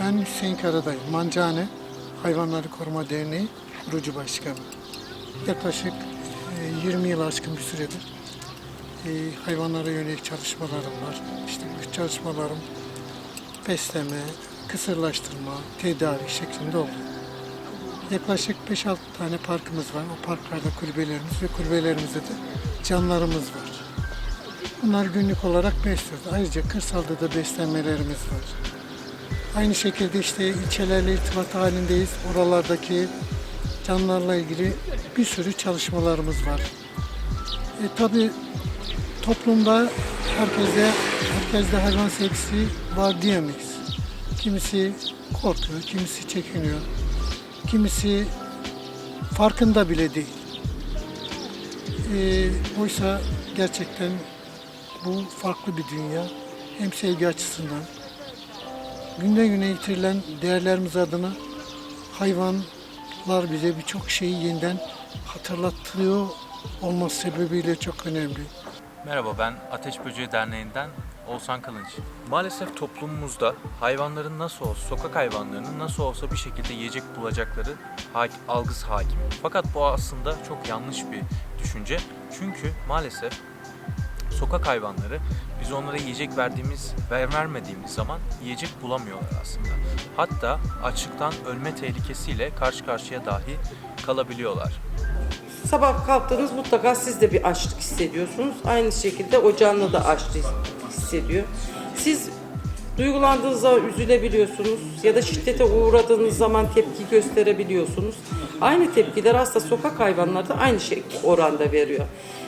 Ben Hüseyin Karaday, Mancane Hayvanları Koruma Derneği kurucu başkanı. Yaklaşık e, 20 yıl aşkın bir süredir e, hayvanlara yönelik çalışmalarım var. İşte bu çalışmalarım besleme, kısırlaştırma, tedavi şeklinde oluyor. Yaklaşık 5-6 tane parkımız var. O parklarda kulübelerimiz ve kulübelerimizde de canlarımız var. Bunlar günlük olarak besliyoruz. Ayrıca kırsalda da beslenmelerimiz var. Aynı şekilde işte ilçelerle irtibat halindeyiz. Oralardaki canlılarla ilgili bir sürü çalışmalarımız var. E, tabii toplumda herkeste, herkeste hayvan sevgisi var diyemeyiz. Kimisi korkuyor, kimisi çekiniyor, kimisi farkında bile değil. E, oysa gerçekten bu farklı bir dünya. Hem sevgi açısından, günde güne yitirilen değerlerimiz adına hayvanlar bize birçok şeyi yeniden hatırlatıyor olması sebebiyle çok önemli. Merhaba ben Ateş Böceği Derneği'nden Oğuzhan Kılınç. Maalesef toplumumuzda hayvanların nasıl olsa, sokak hayvanlarının nasıl olsa bir şekilde yiyecek bulacakları ha- algısı hakim. Fakat bu aslında çok yanlış bir düşünce. Çünkü maalesef sokak hayvanları biz onlara yiyecek verdiğimiz ver vermediğimiz zaman yiyecek bulamıyorlar aslında. Hatta açlıktan ölme tehlikesiyle karşı karşıya dahi kalabiliyorlar. Sabah kalktınız mutlaka siz de bir açlık hissediyorsunuz. Aynı şekilde o canlı da açlık hissediyor. Siz duygulandığınız zaman üzülebiliyorsunuz ya da şiddete uğradığınız zaman tepki gösterebiliyorsunuz. Aynı tepkiler aslında sokak hayvanları da aynı şey oranda veriyor.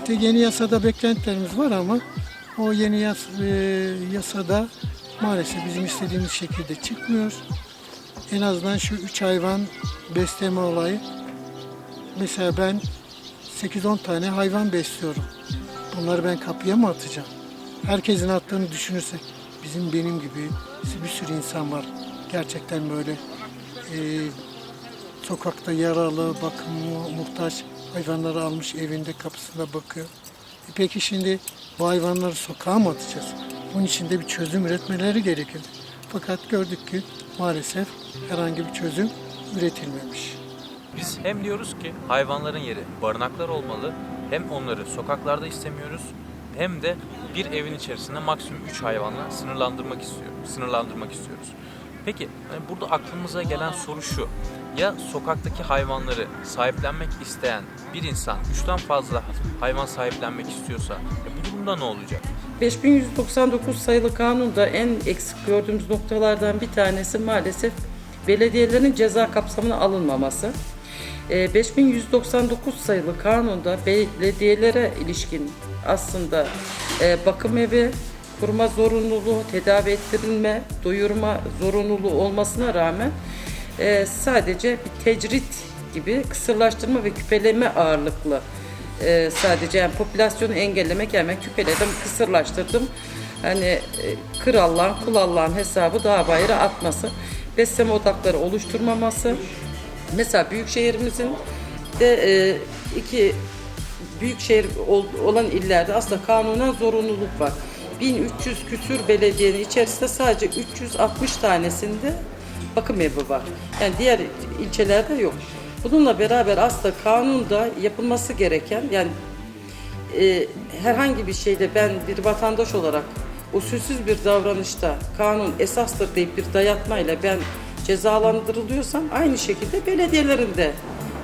Yeni yasada beklentilerimiz var ama o yeni yas, e, yasada maalesef bizim istediğimiz şekilde çıkmıyor. En azından şu üç hayvan besleme olayı. Mesela ben 8-10 tane hayvan besliyorum. Bunları ben kapıya mı atacağım? Herkesin attığını düşünürsek bizim benim gibi bir sürü insan var. Gerçekten böyle e, sokakta yaralı, bakımı muhtaç hayvanları almış evinde kapısında bakıyor. E peki şimdi bu hayvanları sokağa mı atacağız? Bunun için de bir çözüm üretmeleri gerekir. Fakat gördük ki maalesef herhangi bir çözüm üretilmemiş. Biz hem diyoruz ki hayvanların yeri barınaklar olmalı, hem onları sokaklarda istemiyoruz, hem de bir evin içerisinde maksimum 3 hayvanla sınırlandırmak istiyor, sınırlandırmak istiyoruz. Peki hani burada aklımıza gelen soru şu. Ya sokaktaki hayvanları sahiplenmek isteyen bir insan 3'ten fazla hayvan sahiplenmek istiyorsa e bu durumda ne olacak? 5199 sayılı kanunda en eksik gördüğümüz noktalardan bir tanesi maalesef belediyelerin ceza kapsamına alınmaması. Ee, 5199 sayılı kanunda belediyelere ilişkin aslında e, bakım evi, kurma zorunluluğu, tedavi ettirilme, doyurma zorunluluğu olmasına rağmen e, sadece bir tecrit gibi kısırlaştırma ve küpeleme ağırlıklı e, sadece yani popülasyonu engellemek yani küpeledim, kısırlaştırdım. Hani e, kır Allah'ın, kul Allah'ın hesabı dağ bayıra atması, besleme odakları oluşturmaması. Mesela büyük şehrimizin de e, iki büyük şehir ol- olan illerde aslında kanunen zorunluluk var. 1300 küsür belediyenin içerisinde sadece 360 tanesinde bakım evi var. Yani diğer ilçelerde yok. Bununla beraber aslında kanunda yapılması gereken yani e, herhangi bir şeyde ben bir vatandaş olarak usulsüz bir davranışta kanun esastır deyip bir dayatmayla ben cezalandırılıyorsam aynı şekilde belediyelerin de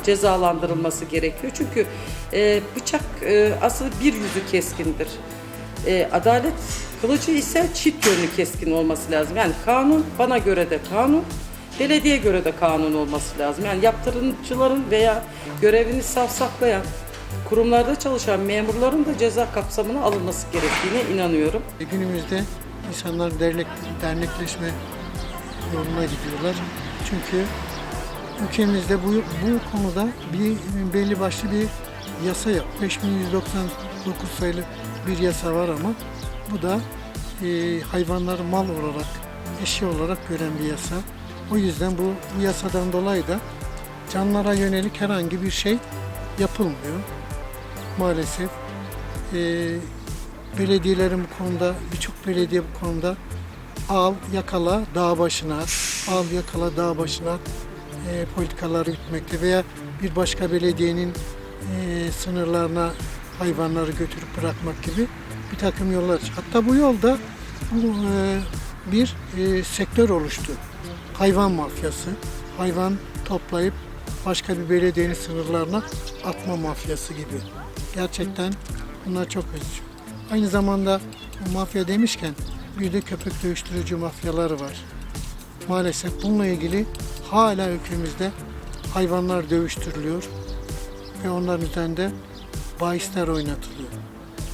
cezalandırılması gerekiyor. Çünkü e, bıçak e, aslında bir yüzü keskindir. E, adalet kılıcı ise çift yönlü keskin olması lazım. Yani kanun bana göre de kanun, belediye göre de kanun olması lazım. Yani yaptırımcıların veya görevini savsaklayan kurumlarda çalışan memurların da ceza kapsamına alınması gerektiğine inanıyorum. E, Günümüzde insanlar dernek, dernekleşme yoluna gidiyorlar. Çünkü ülkemizde bu, bu konuda bir belli başlı bir yasa yok. 5199 sayılı bir yasa var ama bu da e, hayvanları mal olarak, eşya olarak gören bir yasa. O yüzden bu, bu yasadan dolayı da canlara yönelik herhangi bir şey yapılmıyor. Maalesef e, belediyelerin bu konuda, birçok belediye bu konuda al, yakala, dağ başına al yakala dağ başına e, politikaları gütmekte veya bir başka belediyenin e, sınırlarına hayvanları götürüp bırakmak gibi bir takım yollar. Hatta bu yolda bu e, bir e, sektör oluştu. Hayvan mafyası. Hayvan toplayıp başka bir belediyenin sınırlarına atma mafyası gibi. Gerçekten bunlar çok üzücü. Aynı zamanda mafya demişken bir de köpek dövüştürücü mafyaları var. Maalesef bununla ilgili hala ülkemizde hayvanlar dövüştürülüyor ve onların üzerinde bahisler oynatılıyor.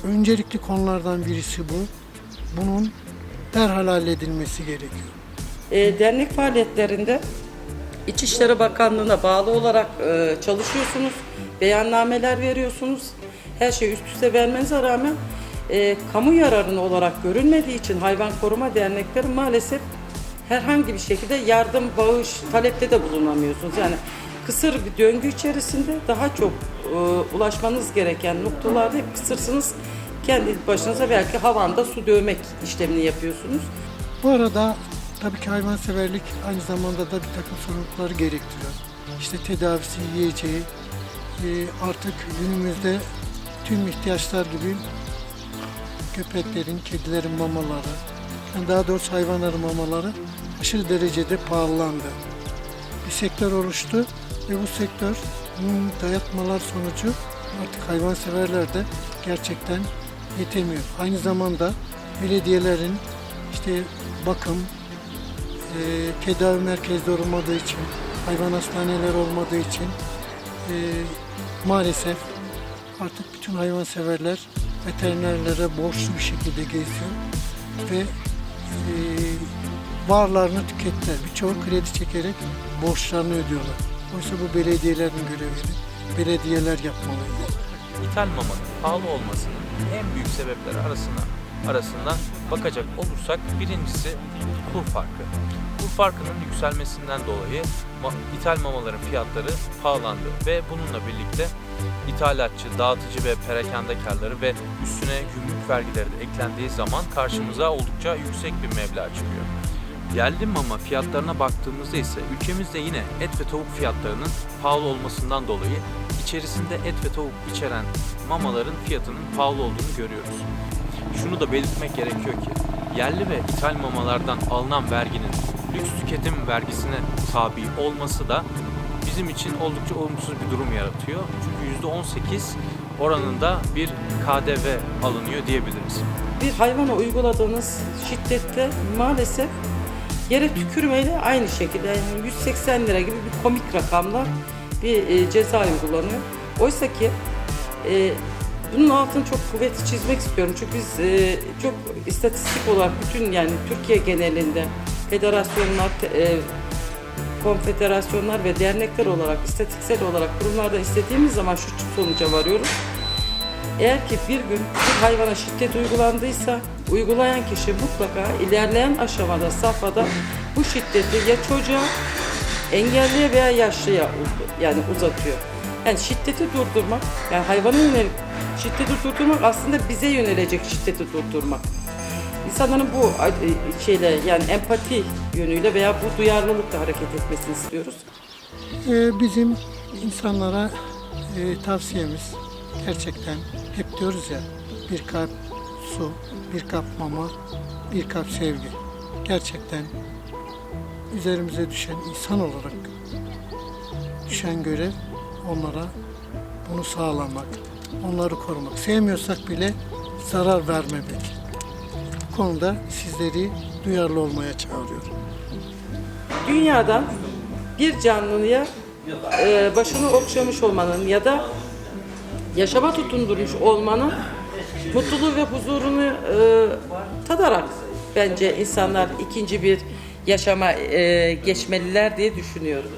Öncelikli konulardan birisi bu. Bunun derhal halledilmesi gerekiyor. E, dernek faaliyetlerinde İçişleri Bakanlığı'na bağlı olarak e, çalışıyorsunuz. Beyannameler veriyorsunuz. Her şeyi üst üste vermenize rağmen e, kamu yararını olarak görülmediği için hayvan koruma dernekleri maalesef herhangi bir şekilde yardım, bağış, talepte de bulunamıyorsunuz. Yani kısır bir döngü içerisinde daha çok e, ulaşmanız gereken noktalarda hep kısırsınız. Kendi başınıza belki havanda su dövmek işlemini yapıyorsunuz. Bu arada tabii ki hayvanseverlik aynı zamanda da bir takım sorumlulukları gerektiriyor. İşte tedavisi, yiyeceği, e, artık günümüzde tüm ihtiyaçlar gibi köpeklerin, kedilerin mamaları, yani daha doğrusu hayvanların mamaları aşırı derecede pahalandı. Bir sektör oluştu ve bu sektör dayatmalar sonucu artık hayvanseverler de gerçekten yetemiyor. Aynı zamanda belediyelerin işte bakım, e, tedavi merkezleri olmadığı için, hayvan hastaneleri olmadığı için e, maalesef artık bütün hayvanseverler veterinerlere borçlu bir şekilde geziyor ve e, varlarını tükettiler. Birçoğu kredi çekerek borçlarını ödüyorlar. Oysa bu belediyelerin göreviydi. Belediyeler yapmalıydı. İthal mamanın pahalı olmasının en büyük sebepleri arasına arasında bakacak olursak birincisi kur farkı. Kur farkının yükselmesinden dolayı ithal mamaların fiyatları pahalandı ve bununla birlikte ithalatçı, dağıtıcı ve perakende karları ve üstüne gümrük vergileri de eklendiği zaman karşımıza oldukça yüksek bir meblağ çıkıyor. Yerli mama fiyatlarına baktığımızda ise ülkemizde yine et ve tavuk fiyatlarının pahalı olmasından dolayı içerisinde et ve tavuk içeren mamaların fiyatının pahalı olduğunu görüyoruz. Şunu da belirtmek gerekiyor ki yerli ve ithal mamalardan alınan verginin lüks tüketim vergisine tabi olması da bizim için oldukça olumsuz bir durum yaratıyor. Çünkü %18 oranında bir KDV alınıyor diyebiliriz. bir hayvana uyguladığınız şiddette maalesef yere tükürmeyle aynı şekilde yani 180 lira gibi bir komik rakamla bir e, ceza uygulanıyor. Oysa ki e, bunun altını çok kuvvetli çizmek istiyorum. Çünkü biz e, çok istatistik olarak bütün yani Türkiye genelinde federasyonlar, e, konfederasyonlar ve dernekler olarak istatistiksel olarak kurumlarda istediğimiz zaman şu sonuca varıyoruz. Eğer ki bir gün bir hayvana şiddet uygulandıysa uygulayan kişi mutlaka ilerleyen aşamada safhada bu şiddeti ya çocuğa engelliye veya yaşlıya yani uzatıyor. Yani şiddeti durdurmak, yani hayvana yönelik şiddeti durdurmak aslında bize yönelecek şiddeti durdurmak. İnsanların bu e, şeyle yani empati yönüyle veya bu duyarlılıkla hareket etmesini istiyoruz. Ee, bizim insanlara e, tavsiyemiz gerçekten hep diyoruz ya bir kap su, bir kap mama, bir kap sevgi. Gerçekten üzerimize düşen insan olarak düşen görev onlara bunu sağlamak, onları korumak. Sevmiyorsak bile zarar vermemek. Bu konuda sizleri duyarlı olmaya çağırıyorum. dünyadan bir canlıya e, başını okşamış olmanın ya da yaşama tutundurmuş olmanın mutluluğu ve huzurunu e, tadarak bence insanlar ikinci bir yaşama e, geçmeliler diye düşünüyorum.